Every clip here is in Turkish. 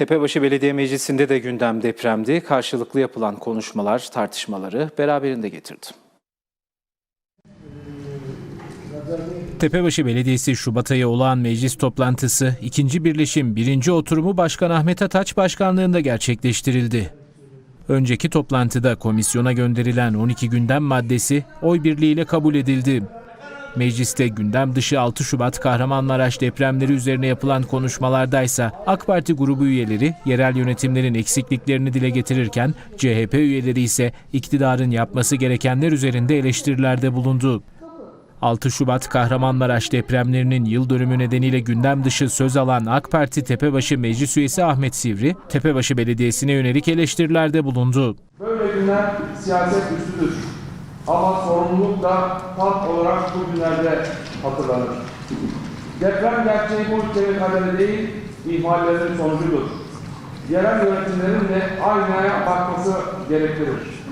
Tepebaşı Belediye Meclisi'nde de gündem depremdi. Karşılıklı yapılan konuşmalar, tartışmaları beraberinde getirdi. Tepebaşı Belediyesi Şubat ayı olağan meclis toplantısı, ikinci birleşim birinci oturumu Başkan Ahmet Ataç başkanlığında gerçekleştirildi. Önceki toplantıda komisyona gönderilen 12 gündem maddesi oy birliğiyle kabul edildi. Mecliste gündem dışı 6 Şubat Kahramanmaraş depremleri üzerine yapılan konuşmalardaysa AK Parti grubu üyeleri yerel yönetimlerin eksikliklerini dile getirirken CHP üyeleri ise iktidarın yapması gerekenler üzerinde eleştirilerde bulundu. 6 Şubat Kahramanmaraş depremlerinin yıl dönümü nedeniyle gündem dışı söz alan AK Parti Tepebaşı Meclis Üyesi Ahmet Sivri, Tepebaşı Belediyesi'ne yönelik eleştirilerde bulundu. Böyle günler siyaset üstüdür. Ama sorumluluk da tam olarak bu günlerde hatırlanır. Deprem gerçeği bu ülkenin kaderi değil, ihmallerin sonucudur. Yerel yönetimlerin de aynaya bakması gerektirir.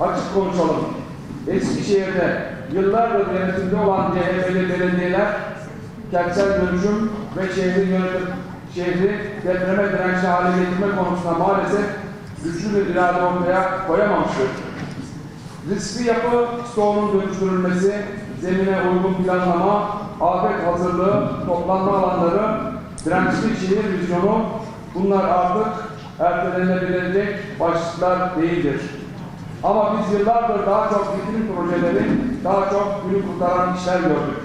Açık konuşalım. Eskişehir'de yıllardır yönetimde olan CHP'li belediyeler kentsel dönüşüm ve şehri yönetim, şehri depreme dirençli hale getirme konusunda maalesef güçlü bir irade ortaya koyamamıştır. Riskli yapı stoğunun dönüştürülmesi, zemine uygun planlama, afet hazırlığı, toplanma alanları, dirençli şehir vizyonu bunlar artık ertelenebilecek başlıklar değildir. Ama biz yıllardır daha çok bitirim projeleri, daha çok günü kurtaran işler gördük.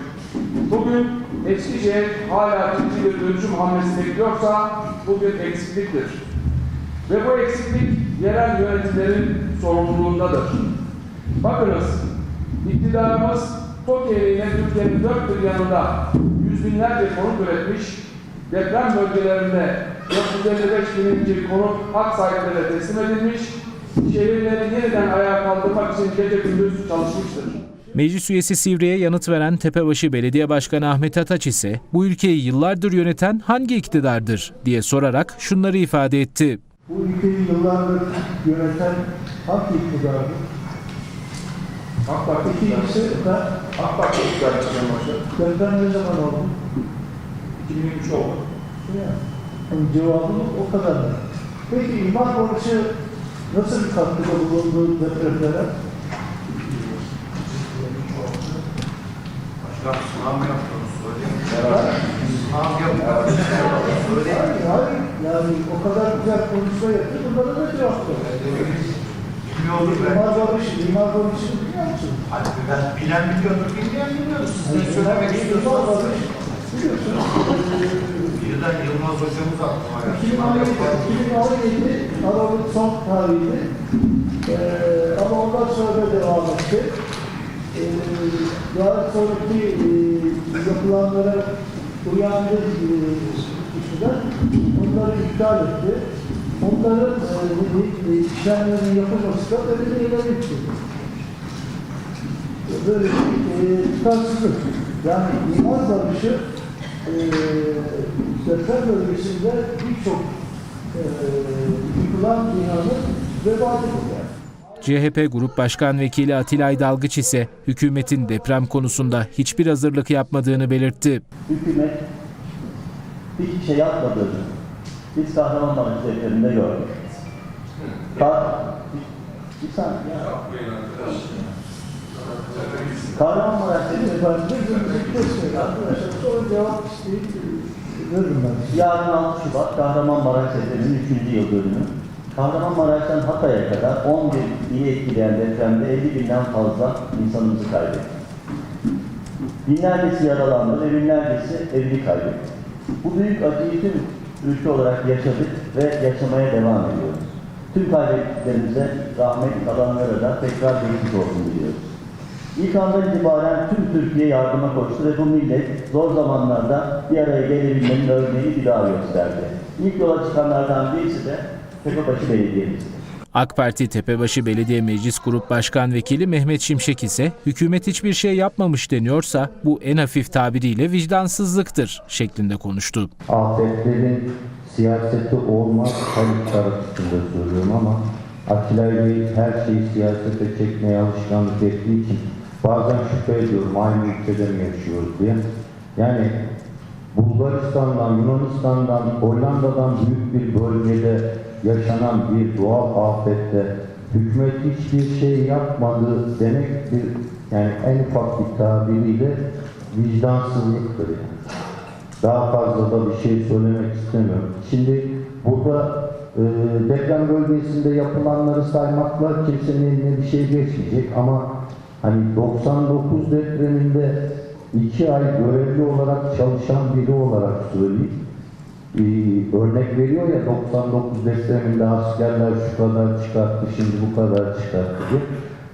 Bugün Eskişehir hala ciddi bir dönüşüm hamlesi bekliyorsa bu bir eksikliktir. Ve bu eksiklik yerel yönetimlerin sorumluluğundadır. Bakınız, iktidarımız ile Türkiye'nin dört bir yanında yüz binlerce konut üretmiş, deprem bölgelerinde 455 bininci konut hak sahiplerine teslim edilmiş, şehirleri yeniden ayağa kaldırmak için gece gündüz çalışmıştır. Meclis üyesi Sivri'ye yanıt veren Tepebaşı Belediye Başkanı Ahmet Ataç ise bu ülkeyi yıllardır yöneten hangi iktidardır diye sorarak şunları ifade etti. Bu ülkeyi yıllardır yöneten hangi iktidardı? AK Parti İkincisi de AK Parti iktidar başladı. deprem ne zaman oldu? 2003 oldu. Yani, yani cevabımız o kadar. Peki imar barışı nasıl bir katkıda bulundu depremlere? Başkan sınav mı yaptınız? Söyleyeyim. Sınav yaptınız. Söyleyeyim. Hayır. Yani o kadar güzel konuşma yaptı. Bunlara da cevap ver. Bilmiyordur ben. İmar biliyor musun? Hadi ben bilen biliyordur, bilmeyen biliyordur. Siz ne söylemek istiyorsunuz? biliyorsunuz. Birden Yılmaz hocamız aklıma geldi. 2017 Aralık son tarihiydi. Ee, sonra devam etti. Ee, sonraki e, yapılanlara uyandı e, kişiler. Onları iptal etti. Onların e, e, işlemlerin yapılması da belediyelerin için. Böyle bir e, tutarsızlık. Yani imar barışı e, deprem bölgesinde birçok e, yıkılan binanın vebalidir yani. CHP Grup Başkan Vekili Atilay Dalgıç ise hükümetin deprem konusunda hiçbir hazırlık yapmadığını belirtti. hükümet hiçbir şey yapmadığını biz Kahramanmaraş depreminde gördük. Kar... Bir, bir saniye. Kahramanmaraş depreminde arkadaşlar. Sonra cevap isteyip yarın 6 Şubat Kahramanmaraş depreminin 3. yıl dönümü. Kahramanmaraş'tan Hatay'a kadar 11 ili etkileyen depremde 50 binden fazla insanımızı kaybettik. Binlercesi yaralandı ve binlercesi evini kaybetti. Bu büyük acıyı tüm ülke olarak yaşadık ve yaşamaya devam ediyoruz. Tüm kaybettiklerimize rahmet kalanlara da tekrar geçmiş olsun diliyoruz. İlk andan itibaren tüm Türkiye yardıma koştu ve bu millet zor zamanlarda bir araya gelebilmenin örneğini bir daha gösterdi. İlk yola çıkanlardan birisi de Tepebaşı Belediye'mizdi. AK Parti Tepebaşı Belediye Meclis Grup Başkan Vekili Mehmet Şimşek ise hükümet hiçbir şey yapmamış deniyorsa bu en hafif tabiriyle vicdansızlıktır şeklinde konuştu. afetlerin siyaseti olmaz her iki taraf için de söylüyorum ama Atilla Bey her şeyi siyasete çekmeye alışkanlık ettiği için bazen şüphe ediyorum aynı ülkede mi yaşıyoruz diye. Yani Bulgaristan'dan, Yunanistan'dan, Hollanda'dan büyük bir bölgede yaşanan bir doğal afette hükümet hiçbir şey yapmadı demek bir yani en ufak bir tabiriyle vicdansızlıktır. Yani. Daha fazla da bir şey söylemek istemiyorum. Şimdi burada e, deprem bölgesinde yapılanları saymakla kimsenin eline bir şey geçmeyecek ama hani 99 depreminde iki ay görevli olarak çalışan biri olarak söyleyeyim. Ee, örnek veriyor ya 99 depreminde askerler şu kadar çıkarttı şimdi bu kadar çıkarttı diye.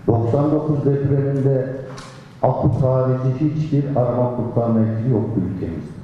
99 depreminde akut harici hiçbir arama kurtarma ekibi yoktu ülkemizde.